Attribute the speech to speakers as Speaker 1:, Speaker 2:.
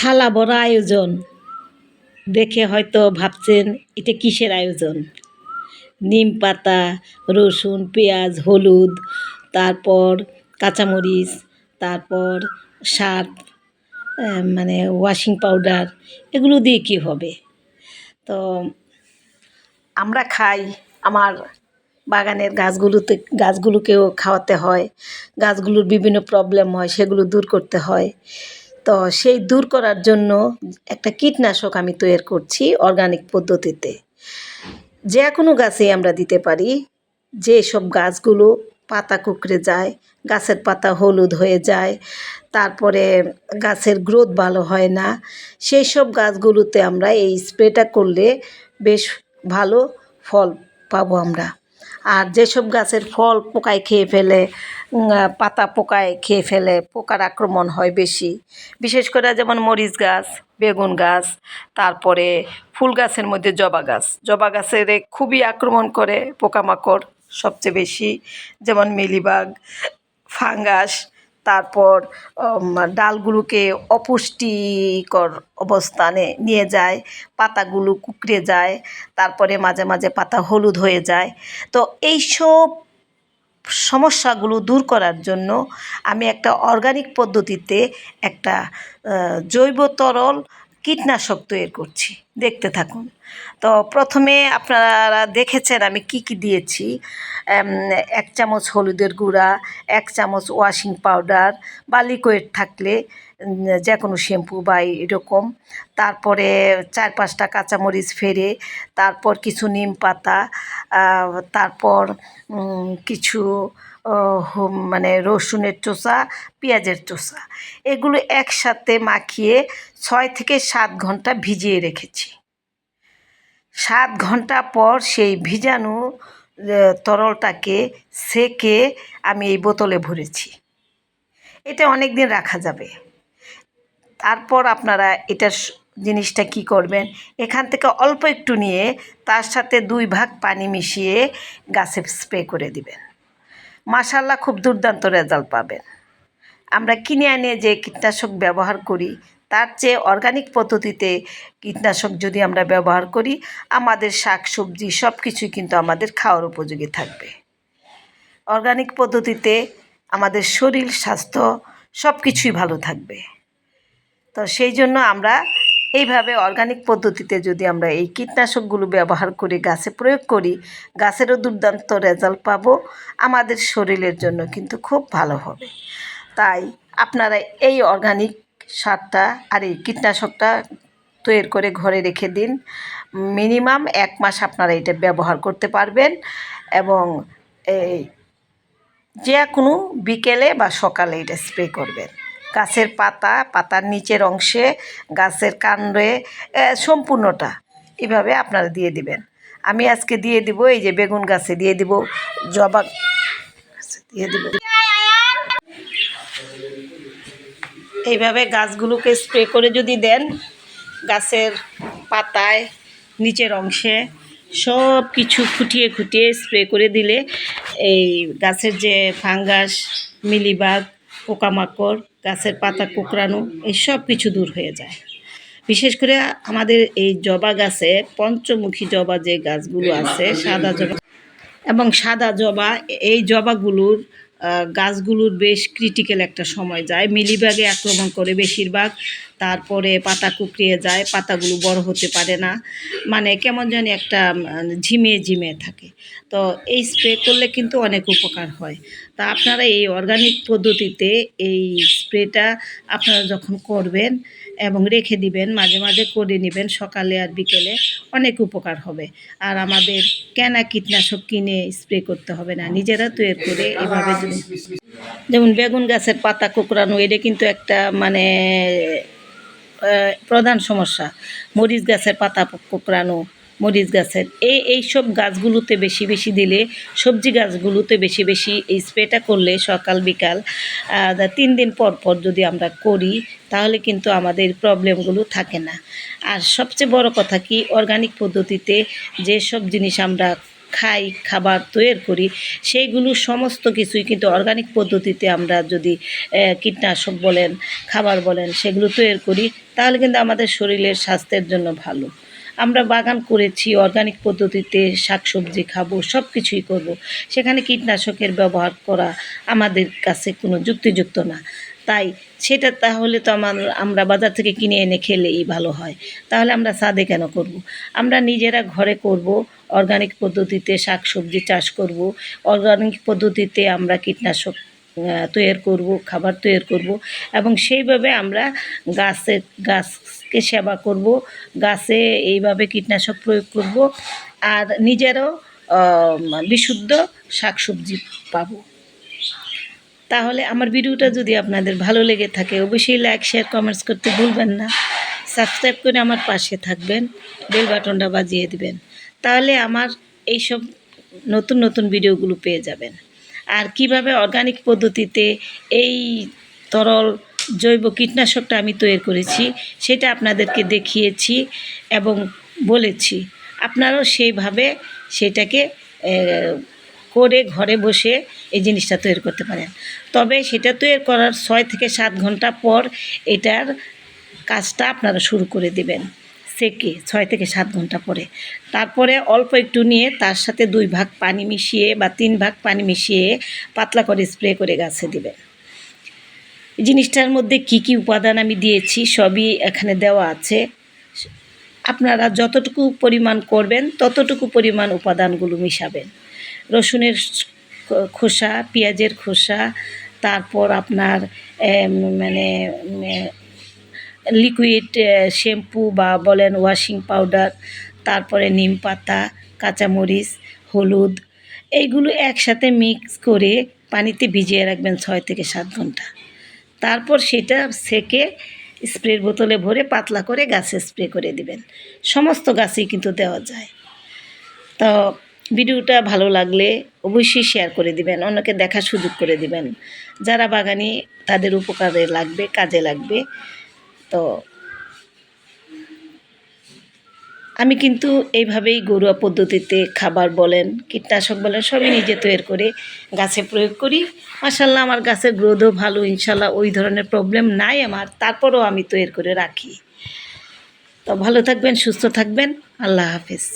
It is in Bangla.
Speaker 1: থালা বড় আয়োজন। দেখে হয়তো ভাবছেন এটা কিসের আয়োজন? নিম পাতা রসুন পেঁয়াজ হলুদ তারপর কাঁচামরিচ তারপর আহ, মানে ওয়াশিং পাউডার এগুলো দিয়ে কী হবে? তো আমরা খাই আমার বাগানের গাছগুলোতে গাছগুলোকেও খাওয়াতে হয়। গাছগুলোর বিভিন্ন প্রবলেম হয় সেগুলো দূর করতে হয়। তো সেই দূর করার জন্য একটা কীটনাশক আমি তৈরি করছি অর্গানিক পদ্ধতিতে। যে কোনো গাছে আমরা দিতে পারি, যে সব গাছগুলো পাতা কুকড়ে যায়, গাছের পাতা হলুদ হয়ে যায়, তারপরে গাছের গ্রোথ ভালো হয় না, সেই সব গাছগুলোতে আমরা এই স্প্রেটা করলে বেশ ভালো ফল পাবো আমরা। আর যেসব গাছের ফল পোকায় খেয়ে ফেলে পাতা পোকায় খেয়ে ফেলে, পোকার আক্রমণ হয় বেশি। বিশেষ করে যেমন মরিচ গাছ, বেগুন গাছ, তারপরে ফুল গাছের মধ্যে জবা গাছ। জবা গাছের খুবই আক্রমণ করে পোকামাকড় সবচেয়ে বেশি। যেমন মিলিবাগ, ফাঙ্গাস তারপর ডালগুলোকে অপুষ্টিকর অবস্থানে নিয়ে যায়, পাতাগুলো কুকড়ে যায়, তারপরে মাঝে মাঝে পাতা হলুদ হয়ে যায়। তো এইসব সমস্যাগুলো দূর করার জন্য আমি একটা অর্গানিক পদ্ধতিতে একটা জৈব তরল কীটনাশক তৈরি করছি। দেখতে থাকুন। তো প্রথমে আপনারা দেখেছেন আমি কি কি দিয়েছি। এক চামচ হলুদের গুঁড়া, এক চামচ ওয়াশিং পাউডার বা লিকুইড থাকলে যে কোনো শ্যাম্পু বা এরকম। তারপরে চার পাঁচটা কাঁচামরিচ ফেরে তারপর কিছু নিম পাতা তারপর কিছু মানে রসুনের চোষা, পেঁয়াজের চোষা। এগুলো একসাথে মাখিয়ে ছয় থেকে সাত ঘণ্টা ভিজিয়ে রেখেছি। সাত ঘণ্টা পর সেই ভিজানো তরলটাকে সেকে আমি এই বোতলে ভরেছি। এটা অনেক দিন রাখা যাবে। তারপর আপনারা এটার স- জিনিসটা কি করবেন? এখান থেকে অল্প একটু নিয়ে তার সাথে দুই ভাগ পানি মিশিয়ে গাছে স্প্রে করে দিবেন। মাশাল্লাহ খুব দুর্দান্ত রেজাল্ট পাবেন আমরা কিনে এনে যে কীটনাশক ব্যবহার করি, তার চেয়ে অর্গানিক পদ্ধতিতে কীটনাশক যদি আমরা ব্যবহার করি, আমাদের শাক, সবজি সব কিছুই কিন্তু আমাদের খাওয়ার উপযোগী থাকবে। অর্গানিক পদ্ধতিতে আমাদের শরীর, স্বাস্থ্য সব কিছুই ভালো থাকবে। তো সেই জন্য আমরা এইভাবে অর্গানিক পদ্ধতিতে যদি আমরা এই কীটনাশকগুলো ব্যবহার করে গাছে প্রয়োগ করি, গাছেরও দুর্দান্ত রেজাল্ট পাবো, আমাদের শরীরের জন্য কিন্তু খুব ভালো হবে। তাই আপনারা এই অর্গানিক সারটা আর এই কীটনাশকটা তৈরি করে ঘরে রেখে দিন। মিনিমাম এক মাস আপনারা এটা ব্যবহার করতে পারবেন এবং এই যে কোনো বিকেলে বা সকালে এটা স্প্রে করবেন। গাছের পাতা, পাতার নিচের অংশে, গাছের কাণ্ডে সম্পূর্ণটা এভাবে আপনারা দিয়ে দিবেন। আমি আজকে দিয়ে দিব, এই যে বেগুন গাছে দিয়ে দিব, জবা দিয়ে দিব। এইভাবে গাছগুলোকে স্প্রে করে যদি দেন, গাছের পাতায়, নিচের অংশে, সব কিছু খুঁটিয়ে খুঁটিয়ে স্প্রে করে দিলে এই গাছের যে ফাঙ্গাস, মিলিবাগ, পোকামাকড় গাছের পাতা, কোঁকড়ানো, এই সব কিছু দূর হয়ে যায়। বিশেষ করে আমাদের এই জবা গাছে, পঞ্চমুখী জবা যে গাছগুলো আছে, সাদা জবা এবং সাদা জবা, এই জবাগুলোর গাছগুলোর বেশ ক্রিটিক্যাল একটা সময় যায়। মিলিবাগে আক্রমণ করে বেশিরভাগ তারপরে পাতা কুকড়িয়ে যায়, পাতাগুলো বড় হতে পারে না। মানে কেমন জানি একটা ঝিমিয়ে ঝিমিয়ে থাকে। তো এই স্প্রে করলে কিন্তু অনেক উপকার হয়। তা আপনারা এই অর্গানিক পদ্ধতিতে এই স্প্রেটা আপনারা যখন করবেন এবং রেখে দিবেন, মাঝে মাঝে করে নেবেন, সকালে আর বিকেলে, অনেক উপকার হবে। আর আমাদের কেনা কীটনাশক কিনে স্প্রে করতে হবে না, নিজেরা তৈরি করে এভাবে যেমন বেগুন গাছের পাতা কোঁকড়ানো, এটা কিন্তু একটা মানে প্রধান সমস্যা, মরিচ গাছের পাতা কোঁকড়ানো মরিচ গাছের এই এই সব গাছগুলোতে বেশি বেশি দিলে, সবজি গাছগুলোতে বেশি বেশি এই স্প্রেটা করলে সকাল, বিকাল তিন দিন পর পর যদি আমরা করি, তাহলে কিন্তু আমাদের প্রবলেমগুলো থাকে না। আর সবচেয়ে বড় কথা কি, অর্গানিক পদ্ধতিতে যেসব জিনিস আমরা খাই, খাবার তৈরি করি, সেইগুলো সমস্ত কিছুই কিন্তু অর্গানিক পদ্ধতিতে আমরা যদি কীটনাশক বলেন, খাবার বলেন, সেগুলো তৈরি করি, তাহলে কিন্তু আমাদের শরীরের স্বাস্থ্যের জন্য ভালো আমরা বাগান করেছি অর্গানিক পদ্ধতিতে শাকসবজি খাব সব কিছুই করব। সেখানে কীটনাশকের ব্যবহার করা আমাদের কাছে কোনো যুক্তিযুক্ত না তাই সেটা তাহলে তো আমার, আমরা বাজার থেকে কিনে এনে খেলেই ভালো হয় তাহলে আমরা সাদে কেন করব। আমরা নিজেরা ঘরে করব অর্গানিক পদ্ধতিতে শাক সবজি চাষ করব অর্গানিক পদ্ধতিতে আমরা কীটনাশক তৈরি করব, খাবার তৈরি করব এবং সেইভাবে আমরা গাছের গাছকে সেবা করব, গাছে এইভাবে কীটনাশক প্রয়োগ করব আর নিজেরও বিশুদ্ধ শাকসবজি পাবো তাহলে আমার ভিডিওটা যদি আপনাদের ভালো লেগে থাকে, অবশ্যই লাইক শেয়ার কমেন্টস করতে ভুলবেন না। সাবস্ক্রাইব করে আমার পাশে থাকবেন বেল বাটনটা বাজিয়ে দিবেন। তাহলে আমার এইসব নতুন নতুন ভিডিওগুলো পেয়ে যাবেন। আর কীভাবে অর্গানিক পদ্ধতিতে এই তরল জৈব কীটনাশকটা আমি তৈরি করেছি, সেটা আপনাদেরকে দেখিয়েছি এবং বলেছি। আপনারাও সেইভাবে সেটাকে করে ঘরে বসে এই জিনিসটা তৈরি করতে পারেন। তবে সেটা তৈরি করার ছয় থেকে সাত ঘণ্টা পর এটার কাজটা আপনারা শুরু করে দেবেন, সেকে ছয় থেকে সাত ঘণ্টা পরে। তারপরে অল্প একটু নিয়ে তার সাথে দুই ভাগ পানি মিশিয়ে বা তিন ভাগ পানি মিশিয়ে পাতলা করে স্প্রে করে গাছে দিবেন। জিনিসটার মধ্যে কি কি উপাদান আমি দিয়েছি সবই এখানে দেওয়া আছে। আপনারা যতটুকু পরিমাণ করবেন ততটুকু পরিমাণ উপাদানগুলো মিশাবেন। রসুনের খোসা, পেঁয়াজের খোসা, তারপর আপনার মানে লিকুইড শ্যাম্পু বা বলেন ওয়াশিং পাউডার, তারপরে নিম পাতা, কাঁচামরিচ, হলুদ, এইগুলো একসাথে মিক্স করে পানিতে ভিজিয়ে রাখবেন ছয় থেকে সাত ঘণ্টা। তারপর সেটা সেকে স্প্রের বোতলে ভরে পাতলা করে গাছে স্প্রে করে দিবেন। সমস্ত গাছেই কিন্তু দেওয়া যায়। তো ভিডিওটা ভালো লাগলে অবশ্যই শেয়ার করে দিবেন, অন্যকে দেখার সুযোগ করে দিবেন। যারা বাগানি, তাদের উপকারে লাগবে, কাজে লাগবে। তো আমি কিন্তু এইভাবেই ঘরোয়া পদ্ধতিতে খাবার বলেন, কীটনাশক বলেন, সবই নিজে তৈরি করে গাছে প্রয়োগ করি। মাসাল্লাহ আমার গাছের গ্রোথও ভালো ইনশাল্লাহ ওই ধরনের প্রবলেম নাই আমার, তারপরও আমি তৈরি করে রাখি। তো ভালো থাকবেন, সুস্থ থাকবেন, আল্লাহ হাফিজ।